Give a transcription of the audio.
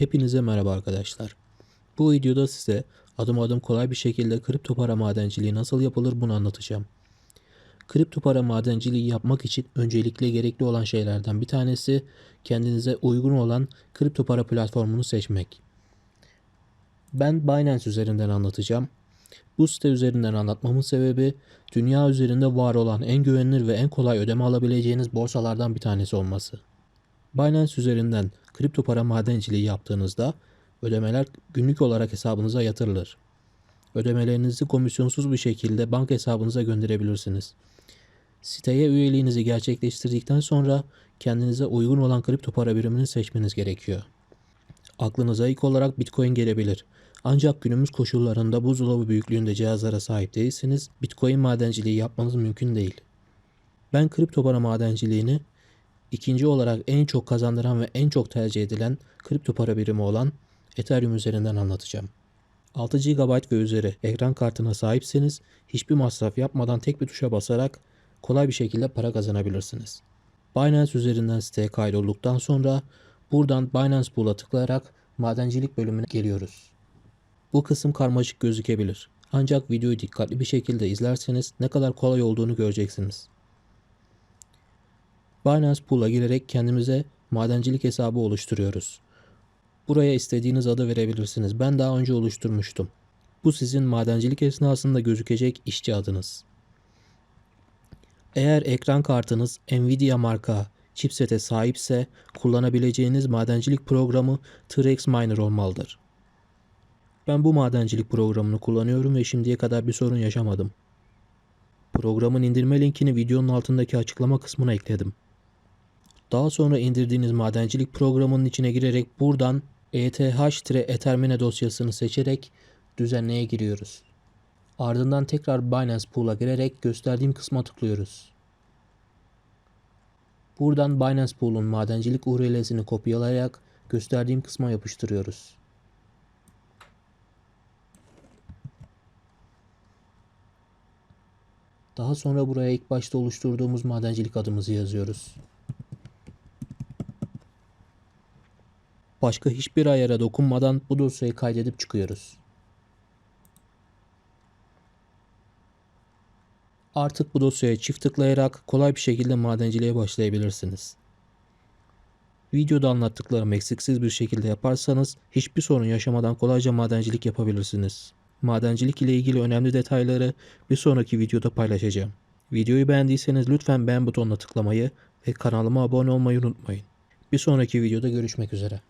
Hepinize merhaba arkadaşlar. Bu videoda size adım adım kolay bir şekilde kripto para madenciliği nasıl yapılır bunu anlatacağım. Kripto para madenciliği yapmak için öncelikle gerekli olan şeylerden bir tanesi kendinize uygun olan kripto para platformunu seçmek. Ben Binance üzerinden anlatacağım. Bu site üzerinden anlatmamın sebebi dünya üzerinde var olan en güvenilir ve en kolay ödeme alabileceğiniz borsalardan bir tanesi olması. Binance üzerinden kripto para madenciliği yaptığınızda ödemeler günlük olarak hesabınıza yatırılır. Ödemelerinizi komisyonsuz bir şekilde banka hesabınıza gönderebilirsiniz. Siteye üyeliğinizi gerçekleştirdikten sonra kendinize uygun olan kripto para birimini seçmeniz gerekiyor. Aklınıza ilk olarak Bitcoin gelebilir. Ancak günümüz koşullarında buzdolabı büyüklüğünde cihazlara sahip değilseniz Bitcoin madenciliği yapmanız mümkün değil. Ben kripto para madenciliğini ikinci olarak en çok kazandıran ve en çok tercih edilen kripto para birimi olan Ethereum üzerinden anlatacağım. 6 GB ve üzeri ekran kartına sahipseniz hiçbir masraf yapmadan tek bir tuşa basarak kolay bir şekilde para kazanabilirsiniz. Binance üzerinden siteye kaydolduktan sonra buradan Binance Pool'a tıklayarak madencilik bölümüne geliyoruz. Bu kısım karmaşık gözükebilir. Ancak videoyu dikkatli bir şekilde izlerseniz ne kadar kolay olduğunu göreceksiniz. Binance Pool'a girerek kendimize madencilik hesabı oluşturuyoruz. Buraya istediğiniz adı verebilirsiniz. Ben daha önce oluşturmuştum. Bu sizin madencilik esnasında gözükecek işçi adınız. Eğer ekran kartınız Nvidia marka chipsete sahipse kullanabileceğiniz madencilik programı Trex Miner olmalıdır. Ben bu madencilik programını kullanıyorum ve şimdiye kadar bir sorun yaşamadım. Programın indirme linkini videonun altındaki açıklama kısmına ekledim. Daha sonra indirdiğiniz madencilik programının içine girerek buradan ETH-Etermine dosyasını seçerek düzenleye giriyoruz. Ardından tekrar Binance Pool'a girerek gösterdiğim kısma tıklıyoruz. Buradan Binance Pool'un madencilik URL'sini kopyalayarak gösterdiğim kısma yapıştırıyoruz. Daha sonra buraya ilk başta oluşturduğumuz madencilik adımızı yazıyoruz. Başka hiçbir ayara dokunmadan bu dosyayı kaydedip çıkıyoruz. Artık bu dosyaya çift tıklayarak kolay bir şekilde madenciliğe başlayabilirsiniz. Videoda anlattıklarım eksiksiz bir şekilde yaparsanız hiçbir sorun yaşamadan kolayca madencilik yapabilirsiniz. Madencilik ile ilgili önemli detayları bir sonraki videoda paylaşacağım. Videoyu beğendiyseniz lütfen beğen butonuna tıklamayı ve kanalıma abone olmayı unutmayın. Bir sonraki videoda görüşmek üzere.